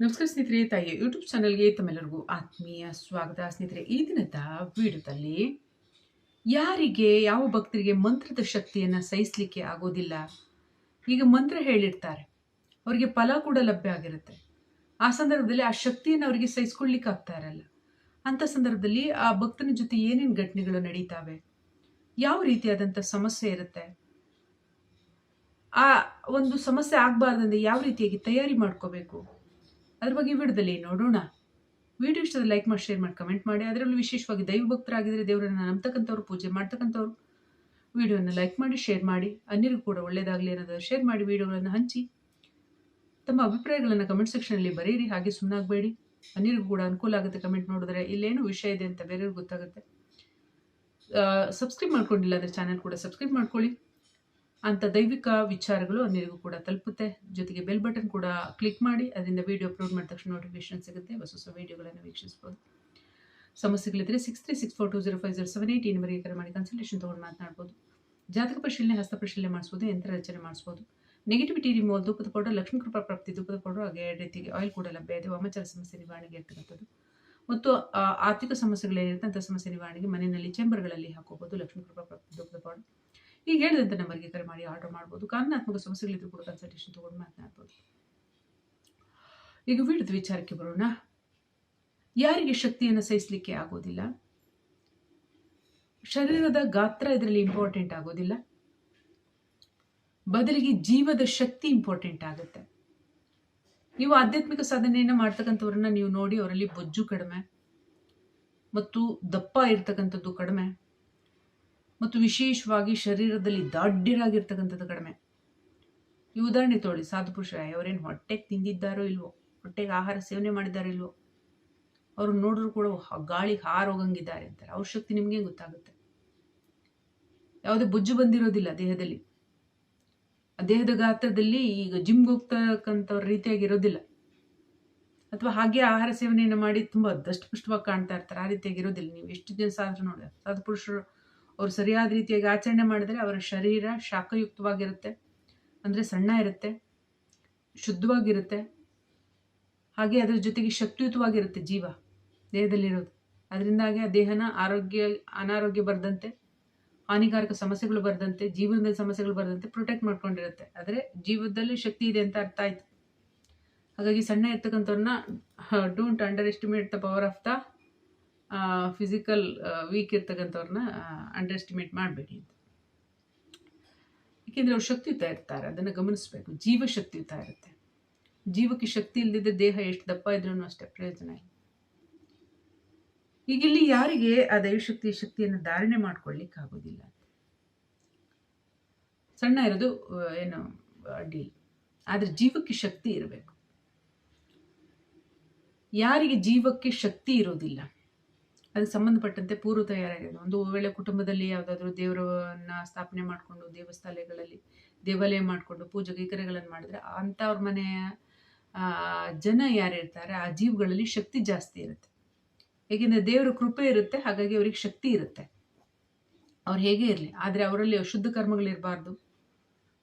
ನಮಸ್ಕಾರ ಸ್ನೇಹಿತರೆ, ತಾಯಿ ಯೂಟ್ಯೂಬ್ ಚಾನಲ್ಗೆ ತಮ್ಮೆಲ್ಲರಿಗೂ ಆತ್ಮೀಯ ಸ್ವಾಗತ. ಸ್ನೇಹಿತರೆ, ಈ ದಿನದ ವಿಡಿಯೋದಲ್ಲಿ ಯಾರಿಗೆ, ಯಾವ ಭಕ್ತರಿಗೆ ಮಂತ್ರದ ಶಕ್ತಿಯನ್ನು ಸಹಿಸಲಿಕ್ಕೆ ಆಗೋದಿಲ್ಲ. ಈಗ ಮಂತ್ರ ಹೇಳಿರ್ತಾರೆ. ಅವರಿಗೆ ಫಲ ಕೂಡ ಲಭ್ಯ ಆಗಿರುತ್ತೆ. ಆ ಸಂದರ್ಭದಲ್ಲಿ ಆ ಶಕ್ತಿಯನ್ನು ಅವರಿಗೆ ಸಹಿಸ್ಕೊಳ್ಲಿಕ್ಕೆ ಆಗ್ತಾ ಇರಲ್ಲ. ಅಂಥ ಸಂದರ್ಭದಲ್ಲಿ ಆ ಭಕ್ತನ ಜೊತೆ ಏನೇನು ಘಟನೆಗಳು ನಡೀತಾವೆ? ಯಾವ ರೀತಿಯಾದಂಥ ಸಮಸ್ಯೆ ಇರುತ್ತೆ? ಆ ಒಂದು ಸಮಸ್ಯೆ ಆಗಬಾರ್ದಂದ್ರೆ ಯಾವ ರೀತಿಯಾಗಿ ತಯಾರಿ ಮಾಡ್ಕೋಬೇಕು? ಅದ್ರ ಬಗ್ಗೆ ವಿಡಿಯೋದಲ್ಲಿ ನೋಡೋಣ. ವಿಡಿಯೋ ಇಷ್ಟದ ಲೈಕ್ ಮಾಡಿ ಶೇರ್ ಮಾಡಿ ಕಮೆಂಟ್ ಮಾಡಿ. ಅದರಲ್ಲೂ ವಿಶೇಷವಾಗಿ ದೈವ ಭಕ್ತರಾಗಿದ್ದರೆ ದೇವರನ್ನು ನಂಬ್ತಕ್ಕಂಥವ್ರು, ಪೂಜೆ ಮಾಡ್ತಕ್ಕಂಥವ್ರು. ವಿಡಿಯೋನ ಲೈಕ್ ಮಾಡಿ ಶೇರ್ ಮಾಡಿ. ಅನ್ಯರಿಗೂ ಕೂಡ ಒಳ್ಳೇದಾಗಲಿ ಅನ್ನೋದು ಶೇರ್ ಮಾಡಿ, ವಿಡಿಯೋಗಳನ್ನು ಹಂಚಿ. ತಮ್ಮ ಅಭಿಪ್ರಾಯಗಳನ್ನು ಕಮೆಂಟ್ ಸೆಕ್ಷನಲ್ಲಿ ಬರೀರಿ ಹಾಗೆ ಸುಮ್ಮನಾಗಬೇಡಿ ಅನ್ಯರಿಗೂ ಕೂಡ ಅನುಕೂಲ ಆಗುತ್ತೆ ಕಮೆಂಟ್ ನೋಡಿದ್ರೆ. ಇಲ್ಲೇನು ವಿಷಯ ಇದೆ ಅಂತ ಬೇರೆಯವ್ರಿಗೆ ಗೊತ್ತಾಗುತ್ತೆ. ಸಬ್ಸ್ಕ್ರೈಬ್ ಮಾಡ್ಕೊಂಡಿಲ್ಲ ಅಂದರೆ ಚಾನಲ್ ಕೂಡ ಸಬ್ಸ್ಕ್ರೈಬ್ ಮಾಡ್ಕೊಳ್ಳಿ. ಅಂತ ದೈವಿಕ ವಿಚಾರಗಳು ನಿಮಗೂ ಕೂಡ ತಲುಪುತ್ತೆ. ಜೊತೆಗೆ ಬೆಲ್ ಬಟನ್ ಕೂಡ ಕ್ಲಿಕ್ ಮಾಡಿ, ಅದರಿಂದ ವಿಡಿಯೋ ಅಪ್ಲೋಡ್ ಮಾಡಿದ ತಕ್ಷಣ ನೋಟಿಫಿಕೇಶನ್ ಸಿಗುತ್ತೆ, ಹೊಸ ಹೊಸ ವೀಡಿಯೋಗಳನ್ನು ವೀಕ್ಷಿಸ್ಬೋದು. ಸಮಸ್ಯೆಗಳಿದ್ದರೆ six three six four two zero five zero seven eight ನಂಬರ್ಗೆ ಕರೆ ಮಾಡಿ ಕನ್ಸಲ್ಟೇಷನ್ ತೊಗೊಂಡು ಮಾತನಾಡ್ಬೋದು. ಜಾತಕ ಪರಿಶೀಲನೆ, ಹಸ್ತ ಪರಿಶೀಲನೆ ಮಾಡಿಸ್ಬೋದು, ಯಂತ್ರ ರಚನೆ ಮಾಡಿಸ್ಬೋದು. ನೆಗೆಟಿವಿಟಿ ರಿಮೂವಲ್ ಧೂಪದ ಪೌಡರ್ ಲಕ್ಷ್ಮೀ ಕೃಪಾ ಪ್ರಾಪ್ತಿ, ಧೂಪದ ಪೌಡರ್ ಹಾಗೆ ಎರಡು ರೀತಿಗೆ ಆಯಿಲ್ ಕೂಡ ಲಭ್ಯ ಇದೆ. ವಾಮಾಚಾರ ಸಮಸ್ಯೆ ನಿವಾರಣೆಗೆ ಇರ್ತಕ್ಕಂಥದ್ದು. ಮತ್ತು ಆರ್ಥಿಕ ಸಮಸ್ಯೆಗಳೇನಿರುತ್ತೆ, ಅಂಥ ಸಮಸ್ಯೆ ನಿವಾರಣೆಗೆ ಮನೆಯಲ್ಲಿ ಚೇಂಬರ್ಗಳಲ್ಲಿ ಹಾಕೋಬೋದು, ಲಕ್ಷ್ಮೀ ಕೃಪಾ ಪ್ರಾಪ್ತಿ, ಧೂಪದ ಪೌಡರ್ ಈಗ ಹೇಳಿದಂಥ ನಂಬರ್ಗೆ ಕರೆ ಮಾಡಿ ಆರ್ಡರ್ ಮಾಡ್ಬೋದು. ಕಾನೂನಾತ್ಮಕ ಸಮಸ್ಯೆಗಳಿದ್ರು ಕೂಡ ಕನ್ಸಲ್ಟೇಷನ್ ತೊಗೊಂಡು ಮಾತನಾಡ್ಬೋದು. ಈಗ ವಿಡಿದ ವಿಚಾರಕ್ಕೆ ಬರೋಣ. ಯಾರಿಗೆ ಶಕ್ತಿಯನ್ನು ಸಹಿಸಲಿಕ್ಕೆ ಆಗೋದಿಲ್ಲ? ಶರೀರದ ಗಾತ್ರ ಇದರಲ್ಲಿ ಇಂಪಾರ್ಟೆಂಟ್ ಆಗೋದಿಲ್ಲ. ಬದಲಿಗೆ ಜೀವದ ಶಕ್ತಿ ಇಂಪಾರ್ಟೆಂಟ್ ಆಗುತ್ತೆ. ನೀವು ಆಧ್ಯಾತ್ಮಿಕ ಸಾಧನೆಯನ್ನು ಮಾಡ್ತಕ್ಕಂಥವ್ರನ್ನ ನೀವು ನೋಡಿ ಅವರಲ್ಲಿ ಬೊಜ್ಜು ಕಡಿಮೆ. ಮತ್ತು ದಪ್ಪ ಇರ್ತಕ್ಕಂಥದ್ದು ಕಡಿಮೆ. ಮತ್ತು ವಿಶೇಷವಾಗಿ ಶರೀರದಲ್ಲಿ ದಾಢ್ಯರಾಗಿರ್ತಕ್ಕಂಥದ್ದು ಕಡಿಮೆ. ಈ ಉದಾಹರಣೆ ತೋಳಿ ಸಾಧುಪುರುಷ ಅವರೇನು ಹೊಟ್ಟೆಗೆ ತಿಂದಿದ್ದಾರೋ ಇಲ್ವೋ, ಹೊಟ್ಟೆಗೆ ಆಹಾರ ಸೇವನೆ ಮಾಡಿದ್ದಾರೋ ಇಲ್ವೋ, ಅವ್ರು ನೋಡಿದ್ರು ಕೂಡ ಗಾಳಿ ಗಾಳಿಗೆ ಹಾರೋಗಂಗಿದ್ದಾರೆ ಅಂತಾರೆ. ಅವ್ರ ಶಕ್ತಿ ನಿಮಗೆ ಗೊತ್ತಾಗುತ್ತೆ. ಯಾವುದೇ ಬೊಜ್ಜು ಬಂದಿರೋದಿಲ್ಲ ದೇಹದಲ್ಲಿ. ದೇಹದ ಗಾತ್ರದಲ್ಲಿ ಈಗ ಜಿಮ್ಗೆ ಹೋಗ್ತಕ್ಕಂಥವ್ರ ರೀತಿಯಾಗಿರೋದಿಲ್ಲ. ಅಥವಾ ಹಾಗೆ ಆಹಾರ ಸೇವನೆಯನ್ನು ಮಾಡಿ ತುಂಬ ದಷ್ಟಪುಷ್ಟವಾಗಿ ಕಾಣ್ತಾ ಇರ್ತಾರೆ, ಆ ರೀತಿಯಾಗಿರೋದಿಲ್ಲ. ನೀವು ಎಷ್ಟು ದಿವಸ ಆದರೂ ನೋಡಿ ಸಾಧು ಪುರುಷರು ಅವರು ಸರಿಯಾದ ರೀತಿಯಾಗಿ ಆಚರಣೆ ಮಾಡಿದರೆ ಅವರ ಶರೀರ ಶಾಖಯುಕ್ತವಾಗಿರುತ್ತೆ. ಅಂದರೆ ಸಣ್ಣ ಇರುತ್ತೆ, ಶುದ್ಧವಾಗಿರುತ್ತೆ. ಹಾಗೆ ಅದರ ಜೊತೆಗೆ ಶಕ್ತಿಯುತವಾಗಿರುತ್ತೆ ಜೀವ, ದೇಹದಲ್ಲಿರೋದು. ಅದರಿಂದಾಗಿ ಆ ದೇಹನ ಆರೋಗ್ಯ, ಅನಾರೋಗ್ಯ ಬರದಂತೆ, ಹಾನಿಕಾರಕ ಸಮಸ್ಯೆಗಳು ಬರದಂತೆ, ಜೀವನದಲ್ಲಿ ಸಮಸ್ಯೆಗಳು ಬರದಂತೆ ಪ್ರೊಟೆಕ್ಟ್ ಮಾಡ್ಕೊಂಡಿರುತ್ತೆ. ಆದರೆ ಜೀವದಲ್ಲಿ ಶಕ್ತಿ ಇದೆ ಅಂತ ಅರ್ಥ ಆಯ್ತು. ಹಾಗಾಗಿ ಸಣ್ಣ ಇರ್ತಕ್ಕಂಥವ್ರನ್ನ don't underestimate the power of the physical weak ಇರ್ತಕ್ಕಂಥವ್ರನ್ನ underestimate ಮಾಡಬೇಡಿ ಅಂತ. ಏಕೆಂದರೆ ಅವ್ರು ಶಕ್ತಿಯುತ ಇರ್ತಾರೆ, ಅದನ್ನು ಗಮನಿಸಬೇಕು. ಜೀವ ಶಕ್ತಿಯುತ ಇರುತ್ತೆ. ಜೀವಕ್ಕೆ ಶಕ್ತಿ ಇಲ್ಲದಿದ್ದ ದೇಹ ಎಷ್ಟು ದಪ್ಪ ಇದ್ರೂ ಅಷ್ಟೇ ಪ್ರಯೋಜನ ಇಲ್ಲ. ಈಗ ಇಲ್ಲಿ ಯಾರಿಗೆ ಆ ದೈವಶಕ್ತಿ, ಶಕ್ತಿಯನ್ನು ಧಾರಣೆ ಮಾಡ್ಕೊಳ್ಳಿಕ್ಕೆ ಆಗೋದಿಲ್ಲ ಸಣ್ಣ ಇರೋದು ಏನು ಅಡ್ಡಿಲ್ಲ ಆದರೆ ಜೀವಕ್ಕೆ ಶಕ್ತಿ ಇರಬೇಕು. ಯಾರಿಗೆ ಜೀವಕ್ಕೆ ಶಕ್ತಿ ಇರೋದಿಲ್ಲ ಅದಕ್ಕೆ ಸಂಬಂಧಪಟ್ಟಂತೆ ಪೂರ್ವ ತಯಾರಾಗಿದೆ ಒಂದು ವೇಳೆ ಕುಟುಂಬದಲ್ಲಿ ಯಾವುದಾದ್ರೂ ದೇವರನ್ನ ಸ್ಥಾಪನೆ ಮಾಡಿಕೊಂಡು ದೇವಸ್ಥಾನಗಳಲ್ಲಿ ದೇವಾಲಯ ಮಾಡಿಕೊಂಡು ಪೂಜೆ ಕೈಕರ್ಯಗಳನ್ನು ಮಾಡಿದ್ರೆ ಅಂಥವ್ರ ಮನೆಯ ಜನ ಯಾರಿರ್ತಾರೆ ಆ ಜೀವಗಳಲ್ಲಿ ಶಕ್ತಿ ಜಾಸ್ತಿ ಇರುತ್ತೆ. ಏಕೆಂದರೆ ದೇವರ ಕೃಪೆ ಇರುತ್ತೆ, ಹಾಗಾಗಿ ಅವ್ರಿಗೆ ಶಕ್ತಿ ಇರುತ್ತೆ. ಅವ್ರು ಹೇಗೆ ಇರಲಿ? ಆದರೆ ಅವರಲ್ಲಿ ಅಶುದ್ಧ ಕರ್ಮಗಳಿರಬಾರ್ದು.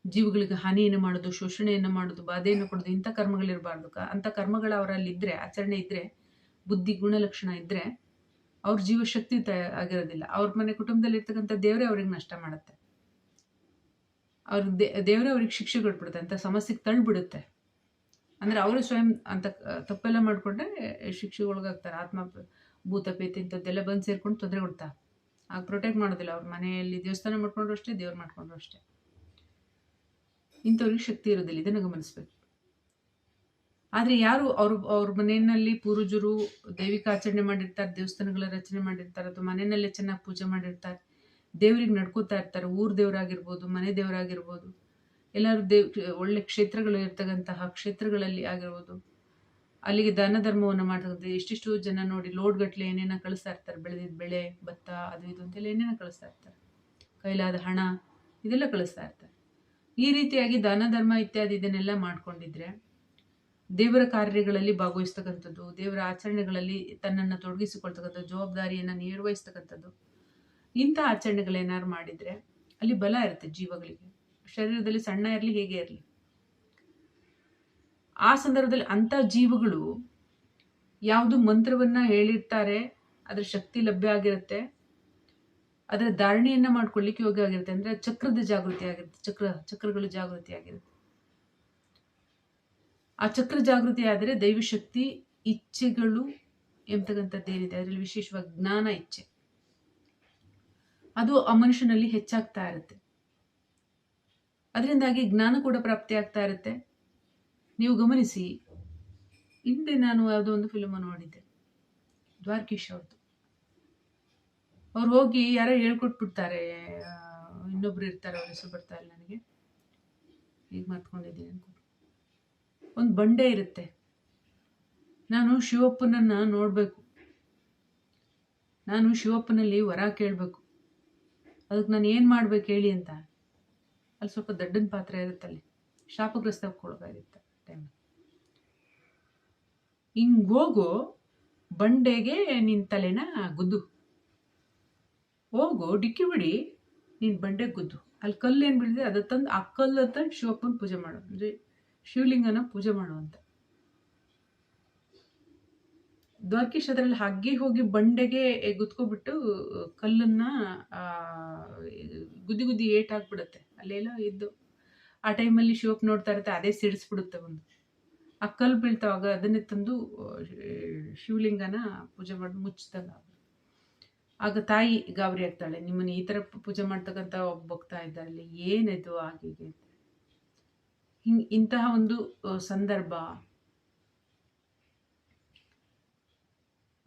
ಜೀವಗಳಿಗೆ ಹಾನಿಯನ್ನು ಮಾಡೋದು, ಶೋಷಣೆಯನ್ನು ಮಾಡೋದು, ಬಾಧೆಯನ್ನು ಕೊಡೋದು, ಇಂಥ ಕರ್ಮಗಳಿರಬಾರ್ದು. ಅಂಥ ಕರ್ಮಗಳು ಅವರಲ್ಲಿ ಇದ್ದರೆ ಆಚರಣೆ ಇದ್ದರೆ ಬುದ್ಧಿ ಗುಣಲಕ್ಷಣ ಇದ್ದರೆ ಅವ್ರ ಜೀವಶಕ್ತಿ ತ ಆಗಿರೋದಿಲ್ಲ. ಅವ್ರ ಮನೆ ಕುಟುಂಬದಲ್ಲಿ ಇರ್ತಕ್ಕಂಥ ದೇವರೇ ಅವ್ರಿಗೆ ನಷ್ಟ ಮಾಡುತ್ತೆ. ಅವ್ರ ದೇ, ದೇವರೇ ಅವ್ರಿಗೆ ಶಿಕ್ಷೆ ಕೊಟ್ಬಿಡುತ್ತೆ. ಅಂತ ಸಮಸ್ಯೆಗೆ ತಳ್ಳಿಬಿಡುತ್ತೆ ಅಂದರೆ ಅವರು ಸ್ವಯಂ ಅಂತ ತಪ್ಪೆಲ್ಲ ಮಾಡಿಕೊಂಡ್ರೆ ಶಿಕ್ಷೆಗೆ ಒಳಗಾಗ್ತಾರೆ. ಆತ್ಮ ಭೂತ ಪೇತಿ ಇಂಥದ್ದೆಲ್ಲ ಬಂದು ಸೇರ್ಕೊಂಡು ತೊಂದರೆ ಕೊಡ್ತಾ. ಆಗ ಪ್ರೊಟೆಕ್ಟ್ ಮಾಡೋದಿಲ್ಲ ಅವ್ರ. ಮನೆಯಲ್ಲಿ ದೇವಸ್ಥಾನ ಮಾಡ್ಕೊಂಡ್ರು ಅಷ್ಟೇ, ದೇವ್ರು ಮಾಡ್ಕೊಂಡ್ರು ಅಷ್ಟೇ. ಇಂಥವ್ರಿಗೆ ಶಕ್ತಿ ಇರೋದಿಲ್ಲ. ಇದನ್ನು ಗಮನಿಸಬೇಕು. ಆದರೆ ಯಾರು ಅವ್ರ ಅವ್ರ ಮನೆಯಲ್ಲಿ ಪೂರ್ವಜರು ದೈವಿಕ ಆಚರಣೆ ಮಾಡಿರ್ತಾರೆ, ದೇವಸ್ಥಾನಗಳ ರಚನೆ ಮಾಡಿರ್ತಾರೆ, ಅಥವಾ ಮನೆಯಲ್ಲೇ ಚೆನ್ನಾಗಿ ಪೂಜೆ ಮಾಡಿರ್ತಾರೆ, ದೇವ್ರಿಗೆ ನಡ್ಕೋತಾ ಇರ್ತಾರೆ, ಊರ್ ದೇವರಾಗಿರ್ಬೋದು, ಮನೆ ದೇವರಾಗಿರ್ಬೋದು, ಎಲ್ಲರೂ ದೇವ್, ಒಳ್ಳೆ ಕ್ಷೇತ್ರಗಳು ಇರ್ತಕ್ಕಂತಹ ಕ್ಷೇತ್ರಗಳಲ್ಲಿ ಆಗಿರ್ಬೋದು. ಅಲ್ಲಿಗೆ ದಾನ ಧರ್ಮವನ್ನು ಮಾಡ್ತಕ್ಕಂಥ ಎಷ್ಟೆಷ್ಟು ಜನ ನೋಡಿ ಲೋಡ್ ಗಟ್ಟಲೆ ಏನೇನೋ ಕಳಿಸ್ತಾ ಇರ್ತಾರೆ ಬೆಳೆದಿದ್ದ ಬೆಳೆ, ಭತ್ತ, ಅದು ಇದು ಅಂತೆಲ್ಲ ಏನೇನ ಕಳಿಸ್ತಾ ಇರ್ತಾರೆ. ಕೈಲಾದ ಹಣ, ಇದೆಲ್ಲ ಕಳಿಸ್ತಾ ಇರ್ತಾರೆ. ಈ ರೀತಿಯಾಗಿ ದಾನ ಧರ್ಮ ಇತ್ಯಾದಿ ಇದನ್ನೆಲ್ಲ ಮಾಡ್ಕೊಂಡಿದ್ರೆ ದೇವರ ಕಾರ್ಯಗಳಲ್ಲಿ ಭಾಗವಹಿಸ್ತಕ್ಕಂಥದ್ದು, ದೇವರ ಆಚರಣೆಗಳಲ್ಲಿ ತನ್ನನ್ನು ತೊಡಗಿಸಿಕೊಳ್ತಕ್ಕಂಥ ಜವಾಬ್ದಾರಿಯನ್ನು ನಿರ್ವಹಿಸ್ತಕ್ಕಂಥದ್ದು. ಇಂಥ ಆಚರಣೆಗಳೇನಾದ್ರು ಮಾಡಿದರೆ ಅಲ್ಲಿ ಬಲ ಇರುತ್ತೆ ಜೀವಗಳಿಗೆ. ಶರೀರದಲ್ಲಿ ಸಣ್ಣ ಇರಲಿ, ಹೇಗೆ ಇರಲಿ. ಆ ಸಂದರ್ಭದಲ್ಲಿ ಅಂಥ ಜೀವಗಳು ಯಾವುದು ಮಂತ್ರವನ್ನು ಹೇಳಿರ್ತಾರೆ, ಅದರ ಶಕ್ತಿ ಲಭ್ಯ ಆಗಿರುತ್ತೆ. ಅದರ ಧಾರಣೆಯನ್ನು ಮಾಡ್ಕೊಳ್ಳಿಕ್ಕೆ ಯೋಗ್ಯ ಆಗಿರುತ್ತೆ. ಅಂದರೆ ಚಕ್ರದ ಜಾಗೃತಿ ಆಗಿರುತ್ತೆ, ಚಕ್ರ, ಚಕ್ರಗಳು ಜಾಗೃತಿ ಆಗಿರುತ್ತೆ. ಆ ಚಕ್ರ ಜಾಗೃತಿ ಆದರೆ ದೈವಶಕ್ತಿ, ಇಚ್ಛೆಗಳು ಎಂಬತಕ್ಕಂಥದ್ದೇನಿದೆ ಅದರಲ್ಲಿ ವಿಶೇಷವಾಗಿ ಜ್ಞಾನ, ಇಚ್ಛೆ. ಅದು ಆ ಮನುಷ್ಯನಲ್ಲಿ ಹೆಚ್ಚಾಗ್ತಾ ಇರುತ್ತೆ. ಅದರಿಂದಾಗಿ ಜ್ಞಾನ ಕೂಡ ಪ್ರಾಪ್ತಿ ಆಗ್ತಾ ಇರುತ್ತೆ. ನೀವು ಗಮನಿಸಿ, ಹಿಂದೆ ನಾನು ಯಾವುದೋ ಒಂದು ಫಿಲ್ಮ್ ನೋಡಿದ್ದೆ, ದ್ವಾರಕೀಶ್ ಅವ್ರದ್ದು. ಅವ್ರು ಹೋಗಿ ಯಾರೋ ಹೇಳ್ಕೊಟ್ಬಿಡ್ತಾರೆ ಇನ್ನೊಬ್ರು ಇರ್ತಾರೆ, ಅವ್ರ ಹೆಸರು ಬರ್ತಾ ಇಲ್ಲ ನನಗೆ. ಈಗ ಮಾಡ್ಕೊಂಡಿದ್ದೀನಿ ಅನ್ಕೊ ಒಂದು ಬಂಡೆ ಇರುತ್ತೆ. ನಾನು ಶಿವಪ್ಪನನ್ನು ನೋಡಬೇಕು. ನಾನು ಶಿವಪ್ಪನಲ್ಲಿ ವರ ಕೇಳಬೇಕು. ಅದಕ್ಕೆ ನಾನು ಏನು ಮಾಡ್ಬೇಕು ಹೇಳಿ ಅಂತ. ಅಲ್ಲಿ ಸ್ವಲ್ಪ ದೊಡ್ಡನ ಪಾತ್ರ ಇರುತ್ತೆ ಅಲ್ಲಿ. ಕೊಡಬೇಕಾಗಿತ್ತು ಟೈಮ್ ಹಿಂಗೋಗು ಬಂಡೆಗೆ ನಿನ್ನ ತಲೆನ ಗುದ್ದು. ಹೋಗು, ಡಿಕ್ಕಿ ಬಿಡಿ ನಿನ್ನ ಬಂಡೆ ಗುದ್ದು. ಅಲ್ಲಿ ಕಲ್ಲು ಏನು ಬಿಡಿದೆ ಅದು ತಂದು ಆ ಕಲ್ಲು ತಂದು ಶಿವಪ್ಪನ ಪೂಜೆ ಮಾಡು. ಅಂದರೆ ಶಿವಲಿಂಗನ ಪೂಜೆ ಮಾಡುವಂತ. ದ್ವಾರಕೀಶ್ ಅದರಲ್ಲಿ ಹಗ್ಗಿ ಹೋಗಿ ಬಂಡೆಗೆ ಗುದ್ಕೊಬಿಟ್ಟು ಕಲ್ಲನ್ನ ಗುದ್ದಿ ಗುದ್ದಿ ಏಟಾಗ್ಬಿಡುತ್ತೆ. ಅಲ್ಲೆಲ್ಲ ಇದ್ದು, ಆ ಟೈಮಲ್ಲಿ ಶಿವಪ್ ನೋಡ್ತಾ ಇರುತ್ತೆ, ಅದೇ ಸಿಡಿಸ್ಬಿಡುತ್ತೆ ಒಂದು. ಆ ಕಲ್ಲು ಬೀಳ್ತಾವಾಗ ಅದನ್ನೇ ತಂದು, ಶಿವಲಿಂಗನ ಪೂಜೆ ಮಾಡಿ, ಮುಚ್ಚಿದಾಗ. ಆಗ ತಾಯಿ ಗಾಬರಿ ಆಗ್ತಾಳೆ, ನಿಮ್ಮನ್ನ ಈ ಥರ ಪೂಜೆ ಮಾಡ್ತಕ್ಕಂಥ ಒಬ್ಬ ಭಕ್ತ ಇದ್ದಾರಲ್ಲಿ ಏನಿದು ಹಾಗೆ ಹಿಂಗ್ ಇಂತಹ ಒಂದು ಸಂದರ್ಭ.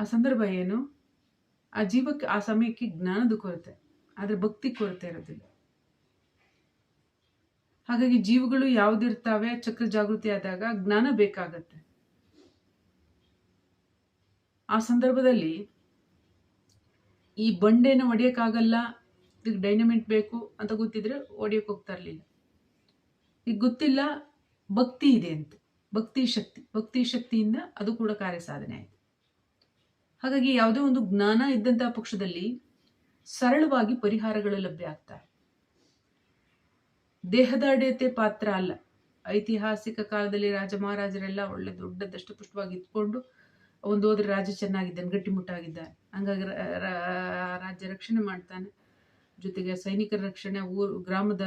ಆ ಸಂದರ್ಭ ಏನು? ಆ ಜೀವಕ್ಕೆ, ಆ ಸಮಯಕ್ಕೆ ಜ್ಞಾನದ ಕೊರತೆ. ಆದರೆ ಭಕ್ತಿ ಕೊರತೆ ಇರೋದಿಲ್ಲ. ಹಾಗಾಗಿ ಜೀವಗಳು ಯಾವ್ದಿರ್ತಾವೆ, ಚಕ್ರ ಜಾಗೃತಿ ಆದಾಗ ಜ್ಞಾನ ಬೇಕಾಗತ್ತೆ. ಆ ಸಂದರ್ಭದಲ್ಲಿ ಈ ಬಂಡೆನ ಒಡೆಯಕ್ಕಾಗಲ್ಲ, ಇದಕ್ಕೆ ಡೈನಮೆಂಟ್ ಬೇಕು ಅಂತ ಗೊತ್ತಿದ್ರೆ ಒಡೆಯಕ್ಕೆ ಹೋಗ್ತಾ ಇರ್ಲಿಲ್ಲ. ಈಗ ಗೊತ್ತಿಲ್ಲ, ಭಕ್ತಿ ಇದೆ ಅಂತ. ಭಕ್ತಿ ಶಕ್ತಿ, ಭಕ್ತಿ ಶಕ್ತಿಯಿಂದ ಅದು ಕೂಡ ಕಾರ್ಯ ಸಾಧನೆ ಆಯ್ತು. ಹಾಗಾಗಿ ಯಾವುದೇ ಒಂದು ಜ್ಞಾನ ಇದ್ದಂತಹ ಪಕ್ಷದಲ್ಲಿ ಸರಳವಾಗಿ ಪರಿಹಾರಗಳು ಲಭ್ಯ ಆಗ್ತವೆ ದೇಹದಾಡ್ಯತೆ ಪಾತ್ರ ಅಲ್ಲ. ಐತಿಹಾಸಿಕ ಕಾಲದಲ್ಲಿ ರಾಜ ಮಹಾರಾಜರೆಲ್ಲ ಒಳ್ಳೆ ದೊಡ್ಡ ದಷ್ಟಪುಷ್ಟವಾಗಿ ಇದ್ಕೊಂಡು ಒಂದು ಹೋದ್ರೆ ರಾಜ ಚೆನ್ನಾಗಿದ್ದಾನೆ, ಗಟ್ಟಿಮುಟ್ಟಾಗಿದ್ದಾನೆ. ಹಂಗಾಗಿ ರಾಜ್ಯ ರಕ್ಷಣೆ ಮಾಡ್ತಾನೆ. ಜೊತೆಗೆ ಸೈನಿಕರ ರಕ್ಷಣೆ ಊರು, ಗ್ರಾಮದ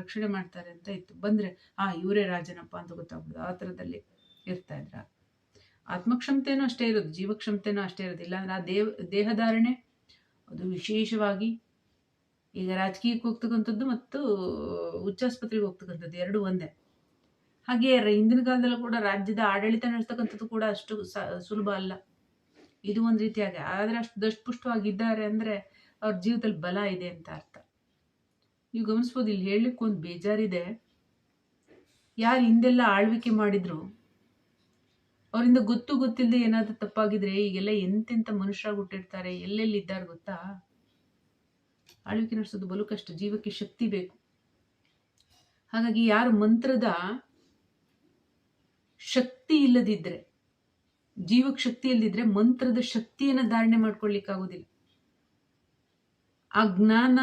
ರಕ್ಷಣೆ ಮಾಡ್ತಾರೆ ಅಂತ ಇತ್ತು. ಬಂದ್ರೆ, ಆ, ಇವರೇ ರಾಜನಪ್ಪ ಅಂತ ಗೊತ್ತಾಗ್ಬೋದು ಆ ಥರದಲ್ಲಿ ಇರ್ತಾ ಇದ್ರ. ಆತ್ಮಕ್ಷಮತೆನೂ ಅಷ್ಟೇ ಇರೋದು, ಜೀವಕ್ಷಮತೆನೂ ಅಷ್ಟೇ ಇರೋದು. ಇಲ್ಲಾಂದ್ರೆ ಆ ದೇವ, ದೇಹಧಾರಣೆ, ಅದು ವಿಶೇಷವಾಗಿ ಈಗ ರಾಜಕೀಯಕ್ಕೆ ಹೋಗ್ತಕ್ಕಂಥದ್ದು ಮತ್ತು ಉಚ್ಚಾಸ್ಪತ್ರೆಗೆ ಹೋಗ್ತಕ್ಕಂಥದ್ದು ಎರಡು ಒಂದೇ. ಹಾಗೆ ಹಿಂದಿನ ಕಾಲದಲ್ಲೂ ಕೂಡ ರಾಜ್ಯದ ಆಡಳಿತ ನಡೆಸ್ತಕ್ಕಂಥದ್ದು ಕೂಡ ಅಷ್ಟು ಸುಲಭ ಅಲ್ಲ. ಇದು ಒಂದು ರೀತಿಯಾಗಿ. ಆದರೆ ಅಷ್ಟು ದಷ್ಟಪುಷ್ಟವಾಗಿದ್ದಾರೆ ಅಂದರೆ ಅವ್ರ ಜೀವದಲ್ಲಿ ಬಲ ಇದೆ ಅಂತ ಅರ್ಥ. ನೀವು ಗಮನಿಸ್ಬೋದು, ಇಲ್ಲಿ ಹೇಳಲಿಕ್ಕೆ ಒಂದು ಬೇಜಾರಿದೆ. ಯಾರು ಹಿಂದೆಲ್ಲ ಆಳ್ವಿಕೆ ಮಾಡಿದ್ರು? ಅವರಿಂದ ಗೊತ್ತು ಗೊತ್ತಿಲ್ಲದೆ ಏನಾದರೂ ತಪ್ಪಾಗಿದ್ರೆ ಈಗೆಲ್ಲ ಎಂತೆಂಥ ಮನುಷ್ಯರಾಗಿ ಹುಟ್ಟಿರ್ತಾರೆ, ಎಲ್ಲೆಲ್ಲಿ ಇದ್ದಾರೆ ಗೊತ್ತಾ? ಆಳ್ವಿಕೆ ನಡೆಸೋದು ಬಲು ಕಷ್ಟ, ಜೀವಕ್ಕೆ ಶಕ್ತಿ ಬೇಕು. ಹಾಗಾಗಿ ಯಾರು ಮಂತ್ರದ ಶಕ್ತಿ ಇಲ್ಲದಿದ್ರೆ, ಜೀವಕ್ಕೆ ಶಕ್ತಿ ಇಲ್ಲದಿದ್ರೆ ಮಂತ್ರದ ಶಕ್ತಿಯನ್ನು ಧಾರಣೆ ಮಾಡ್ಕೊಳ್ಳಿಕ್ಕಾಗೋದಿಲ್ಲ ಆ ಜ್ಞಾನ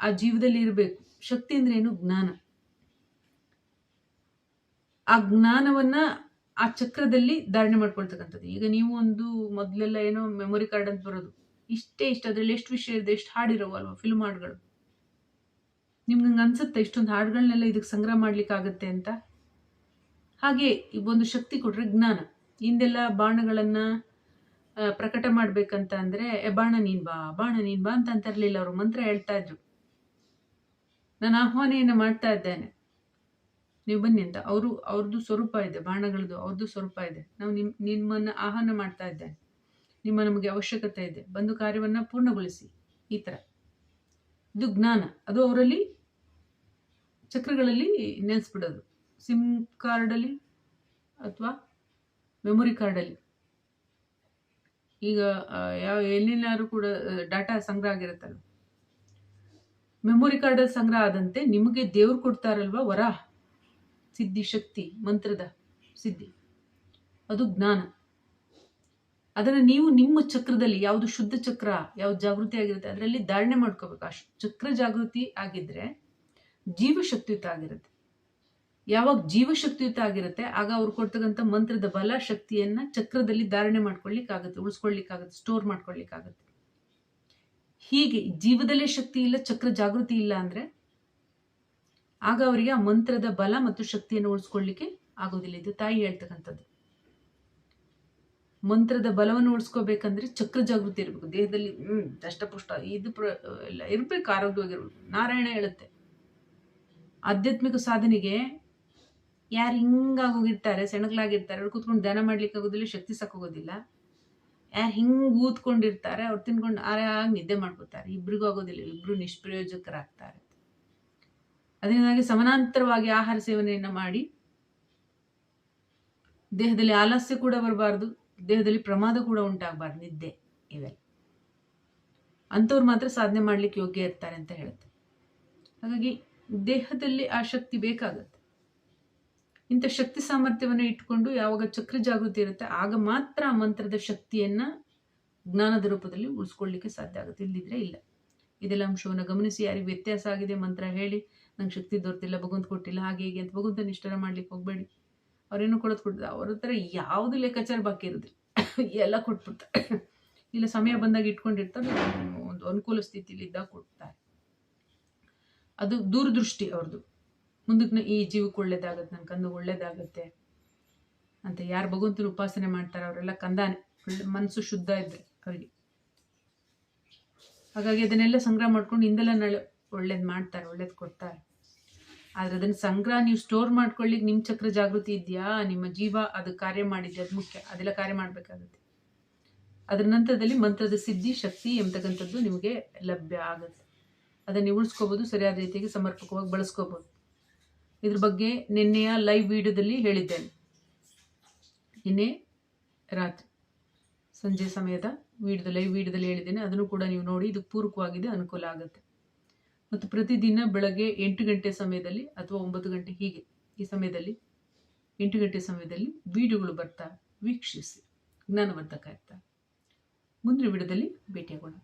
ಆ ಜೀವದಲ್ಲಿ ಇರಬೇಕು. ಶಕ್ತಿ ಅಂದ್ರೆ ಏನು? ಜ್ಞಾನ. ಆ ಜ್ಞಾನವನ್ನ ಆ ಚಕ್ರದಲ್ಲಿ ಧಾರಣೆ ಮಾಡ್ಕೊಳ್ತಕ್ಕಂಥದ್ದು. ಈಗ ನೀವು ಒಂದು ಮೊದಲೆಲ್ಲ ಏನೋ ಮೆಮೊರಿ ಕಾರ್ಡ್ ಅಂತ ಬರೋದು. ಇಷ್ಟೇ ಇಷ್ಟ. ಅದ್ರಲ್ಲಿ ಎಷ್ಟು ವಿಷಯ ಇದೆ, ಎಷ್ಟು ಹಾಡಿರೋ ಅಲ್ವಾ? ಫಿಲ್ಮ್ ಹಾಡುಗಳು. ನಿಮ್ಗೆ ಹಂಗೆ ಅನ್ಸುತ್ತೆ? ಇಷ್ಟೊಂದು ಹಾಡುಗಳನ್ನೆಲ್ಲ ಇದಕ್ಕೆ ಸಂಗ್ರಹ ಮಾಡ್ಲಿಕ್ಕಾಗತ್ತೆ ಅಂತ? ಹಾಗೆ ಒಂದು ಶಕ್ತಿ ಕೊಟ್ರೆ ಜ್ಞಾನ. ಹಿಂದೆಲ್ಲ ಬಾಣಗಳನ್ನ ಪ್ರಕಟ ಮಾಡ್ಬೇಕಂತ ಅಂದ್ರೆ ಬಾಣ ನೀನ್ ಬಾ, ಬಾಣ ನೀನ್ ಬಾ ಅಂತ ಅಂತಿರ್ಲಿಲ್ಲ ಅವರು. ಮಂತ್ರ ಹೇಳ್ತಾ ಇದ್ರು. ನಾನು ಆಹ್ವಾನೆಯನ್ನು ಮಾಡ್ತಾ ಇದ್ದೇನೆ. ನೀವು ಬನ್ನಿ ಅಂತ. ಅವರು, ಅವ್ರದ್ದು ಸ್ವರೂಪ ಇದೆ, ಬಾಣಗಳದ್ದು ಅವ್ರದ್ದು ಸ್ವರೂಪ ಇದೆ. ನಾವು ನಿಮ್, ನಿಮ್ಮನ್ನ ಆಹ್ವಾನ ಮಾಡ್ತಾ ಇದ್ದೇನೆ. ನಿಮ್ಮ ನಮಗೆ ಅವಶ್ಯಕತೆ ಇದೆ. ಬಂದು ಕಾರ್ಯವನ್ನ ಪೂರ್ಣಗೊಳಿಸಿ. ಈ ತರ. ಇದು ಜ್ಞಾನ. ಅದು ಅವರಲ್ಲಿ ಚಕ್ರಗಳಲ್ಲಿ ನೆನೆಸ್ಬಿಡೋದು. ಸಿಮ್ ಕಾರ್ಡಲ್ಲಿ ಅಥವಾ ಮೆಮೊರಿ ಕಾರ್ಡಲ್ಲಿ. ಈಗ ಯಾವ, ಎಲ್ಲಿನಾದ್ರೂ ಕೂಡ ಡಾಟಾ ಸಂಗ್ರಹ ಆಗಿರುತ್ತಲ್ಲ. ಮೆಮೊರಿ ಕಾರ್ಡ್ ಸಂಗ್ರಹ ಆದಂತೆ ನಿಮಗೆ ದೇವ್ರು ಕೊಡ್ತಾರಲ್ವಾ ವರ? ಸಿದ್ಧಿ ಶಕ್ತಿ, ಮಂತ್ರದ ಸಿದ್ಧಿ. ಅದು ಜ್ಞಾನ. ಅದನ್ನು ನೀವು ನಿಮ್ಮ ಚಕ್ರದಲ್ಲಿ ಯಾವುದು ಶುದ್ಧ ಚಕ್ರ, ಯಾವ್ದು ಜಾಗೃತಿ ಆಗಿರುತ್ತೆ, ಅದರಲ್ಲಿ ಧಾರಣೆ ಮಾಡ್ಕೋಬೇಕು. ಆ ಚಕ್ರ ಜಾಗೃತಿ ಆಗಿದ್ರೆ ಜೀವಶಕ್ತಿಯುತ ಆಗಿರುತ್ತೆ. ಯಾವಾಗ ಜೀವಶಕ್ತಿಯುತ ಆಗಿರುತ್ತೆ, ಆಗ ಅವ್ರು ಕೊಡ್ತಕ್ಕಂಥ ಮಂತ್ರದ ಬಲ ಶಕ್ತಿಯನ್ನ ಚಕ್ರದಲ್ಲಿ ಧಾರಣೆ ಮಾಡ್ಕೊಳ್ಳಿಕ್ಕಾಗತ್ತೆ ಉಳಿಸ್ಕೊಳ್ಳಿಕ್ಕಾಗತ್ತೆ ಸ್ಟೋರ್ ಮಾಡ್ಕೊಳ್ಳಿಕ್ಕಾಗತ್ತೆ ಹೀಗೆ ಜೀವದಲ್ಲೇ ಶಕ್ತಿ ಇಲ್ಲ, ಚಕ್ರ ಜಾಗೃತಿ ಇಲ್ಲ ಅಂದ್ರೆ ಆಗ ಅವರಿಗೆ ಆ ಮಂತ್ರದ ಬಲ ಮತ್ತು ಶಕ್ತಿಯನ್ನು ಉಳಿಸ್ಕೊಳ್ಳಿಕ್ಕೆ ಆಗೋದಿಲ್ಲ ಇದು ತಾಯಿ ಹೇಳ್ತಕ್ಕಂಥದ್ದು. ಮಂತ್ರದ ಬಲವನ್ನು ಉಳಿಸ್ಕೋಬೇಕಂದ್ರೆ ಚಕ್ರ ಜಾಗೃತಿ ಇರಬೇಕು. ದೇಹದಲ್ಲಿ, ಹ್ಮ್, ದಷ್ಟಪುಷ್ಟ, ಇದು ಪ್ರ, ಎಲ್ಲ ಇರ್ಬೇಕು, ಆರೋಗ್ಯವಾಗಿರ್ಬೇಕು. ನಾರಾಯಣ ಹೇಳುತ್ತೆ, ಆಧ್ಯಾತ್ಮಿಕ ಸಾಧನೆಗೆ ಯಾರು ಹಿಂಗಾಗೋಗಿರ್ತಾರೆ ಸೆಣಗ್ಲಾಗಿರ್ತಾರೆ, ಅವ್ರು ಕೂತ್ಕೊಂಡು ಧ್ಯಾನ ಮಾಡ್ಲಿಕ್ಕೆ ಆಗೋದಿಲ್ಲ, ಶಕ್ತಿ ಸಾಕೋಗೋದಿಲ್ಲ ಯಾರು ಹಿಂಗೆ ಊದ್ಕೊಂಡಿರ್ತಾರೆ, ಅವ್ರು ತಿನ್ಕೊಂಡು ಆರಾಗಿ ನಿದ್ದೆ ಮಾಡ್ಕೋತಾರೆ. ಇಬ್ರಿಗೂ ಆಗೋದಿಲ್ಲ, ಇಬ್ರು ನಿಷ್ಪ್ರಯೋಜಕರಾಗ್ತಾರೆ. ಅದರಿಂದಾಗಿ ಸಮಾನಾಂತರವಾಗಿ ಆಹಾರ ಸೇವನೆಯನ್ನ ಮಾಡಿ, ದೇಹದಲ್ಲಿ ಆಲಸ್ಯ ಕೂಡ ಬರಬಾರ್ದು, ದೇಹದಲ್ಲಿ ಪ್ರಮಾದ ಕೂಡ ಉಂಟಾಗಬಾರ್ದು, ನಿದ್ದೆ ಇವೆಲ್ಲ. ಅಂಥವ್ರು ಮಾತ್ರ ಸಾಧನೆ ಮಾಡ್ಲಿಕ್ಕೆ ಯೋಗ್ಯ ಇರ್ತಾರೆ ಅಂತ ಹೇಳುತ್ತೆ. ಹಾಗಾಗಿ ದೇಹದಲ್ಲಿ ಆ ಶಕ್ತಿ ಬೇಕಾಗತ್ತೆ. ಇಂಥ ಶಕ್ತಿ ಸಾಮರ್ಥ್ಯವನ್ನು ಇಟ್ಕೊಂಡು ಯಾವಾಗ ಚಕ್ರ ಜಾಗೃತಿ ಇರುತ್ತೆ, ಆಗ ಮಾತ್ರ ಆ ಮಂತ್ರದ ಶಕ್ತಿಯನ್ನ ಜ್ಞಾನದ ರೂಪದಲ್ಲಿ ಉಳಿಸ್ಕೊಳ್ಳಿಕ್ಕೆ ಸಾಧ್ಯ ಆಗುತ್ತೆ. ಇಲ್ಲಿದ್ರೆ ಇಲ್ಲ. ಇದೆಲ್ಲ ಅಂಶವನ್ನು ಗಮನಿಸಿ, ಯಾರಿಗೆ ವ್ಯತ್ಯಾಸ ಆಗಿದೆ ಮಂತ್ರ ಹೇಳಿ, ನಂಗೆ ಶಕ್ತಿ ದೊರೆತಿಲ್ಲ, ಭಗವಂತ ಕೊಟ್ಟಿಲ್ಲ, ಹಾಗೆ ಹೀಗೆ ಅಂತ ಭಗವಂತ ನಿಷ್ಠರ ಮಾಡ್ಲಿಕ್ಕೆ ಹೋಗಬೇಡಿ. ಅವ್ರೇನು ಕೊಡೋದು ಕೊಡ್ತಾರೆ. ಅವ್ರ ಹತ್ರ ಯಾವುದು ಲೆಕ್ಕಾಚಾರ ಬಾಕಿ ಇರೋದಿಲ್ಲ. ಎಲ್ಲ ಕೊಟ್ಬಿಡ್ತಾರೆ. ಇಲ್ಲ, ಸಮಯ ಬಂದಾಗ ಇಟ್ಕೊಂಡಿರ್ತಾರೆ, ಒಂದು ಅನುಕೂಲ ಸ್ಥಿತಿಲಿ ಇದ್ದಾಗ ಕೊಡ್ತಾರೆ. ಅದು ದೂರದೃಷ್ಟಿ ಅವ್ರದ್ದು. ಮುಂದಕ್ಕೆ ಈ ಜೀವಕ್ಕೆ ಒಳ್ಳೇದಾಗತ್ತೆ ನನ್ನ ಕಂದು ಒಳ್ಳೇದಾಗತ್ತೆ ಅಂತ ಯಾರು ಭಗವಂತನ ಉಪಾಸನೆ ಮಾಡ್ತಾರೆ ಅವರೆಲ್ಲ ಕಂದಾನೆ ಮನಸ್ಸು ಶುದ್ಧ ಇದ್ರೆ ಅವರಿಗೆ. ಹಾಗಾಗಿ ಅದನ್ನೆಲ್ಲ ಸಂಗ್ರಹ ಮಾಡ್ಕೊಂಡು ಹಿಂದೆಲ್ಲ ನಾಳೆ ಒಳ್ಳೇದು ಮಾಡ್ತಾರೆ, ಒಳ್ಳೇದು ಕೊಡ್ತಾರೆ. ಆದ್ರೆ ಅದನ್ನ ಸಂಗ್ರಹ ನೀವು ಸ್ಟೋರ್ ಮಾಡ್ಕೊಳ್ಳಿಕ್ಕೆ ನಿಮ್ಮ ಚಕ್ರ ಜಾಗೃತಿ ಇದೆಯಾ? ನಿಮ್ಮ ಜೀವ ಅದು ಕಾರ್ಯ ಮಾಡಿದ್ದೆ ಅದು ಮುಖ್ಯ, ಅದೆಲ್ಲ ಕಾರ್ಯ ಮಾಡಬೇಕಾಗುತ್ತೆ. ಅದರ ನಂತರದಲ್ಲಿ ಮಂತ್ರದ ಸಿದ್ಧಿ, ಶಕ್ತಿ ಎಂಬತಕ್ಕಂಥದ್ದು ನಿಮಗೆ ಲಭ್ಯ ಆಗುತ್ತೆ. ಅದನ್ನು ಉಳಿಸ್ಕೋಬೋದು ಸರಿಯಾದ ರೀತಿಯಾಗಿ ಸಮರ್ಪಕವಾಗಿ ಬಳಸ್ಕೋಬೋದು. ಇದ್ರ ಬಗ್ಗೆ ನಿನ್ನೆಯ ಲೈವ್ ವಿಡಿಯೋದಲ್ಲಿ ಹೇಳಿದ್ದೇನೆ. ನಿನ್ನೆ ರಾತ್ರಿ, ಸಂಜೆ ಸಮಯದ ವಿಡಿಯೋದ ಲೈವ್ ವಿಡಿಯೋದಲ್ಲಿ ಹೇಳಿದ್ದೇನೆ. ಅದನ್ನು ಕೂಡ ನೀವು ನೋಡಿ, ಇದು ಪೂರಕವಾಗಿದೆ, ಅನುಕೂಲ ಆಗುತ್ತೆ. ಮತ್ತು ಪ್ರತಿದಿನ ಬೆಳಗ್ಗೆ ಎಂಟು ಗಂಟೆ ಸಮಯದಲ್ಲಿ ಅಥವಾ ಒಂಬತ್ತು ಗಂಟೆ ಹೀಗೆ ಈ ಸಮಯದಲ್ಲಿ, ಎಂಟು ಗಂಟೆ ಸಮಯದಲ್ಲಿ ವಿಡಿಯೋಗಳು ಬರ್ತಾ, ವೀಕ್ಷಿಸಿ ಜ್ಞಾನವರ್ಧಕ ಇರ್ತಾ ಮುಂದಿನ ವಿಡಿಯೋದಲ್ಲಿ ಭೇಟಿಯಾಗೋಣ.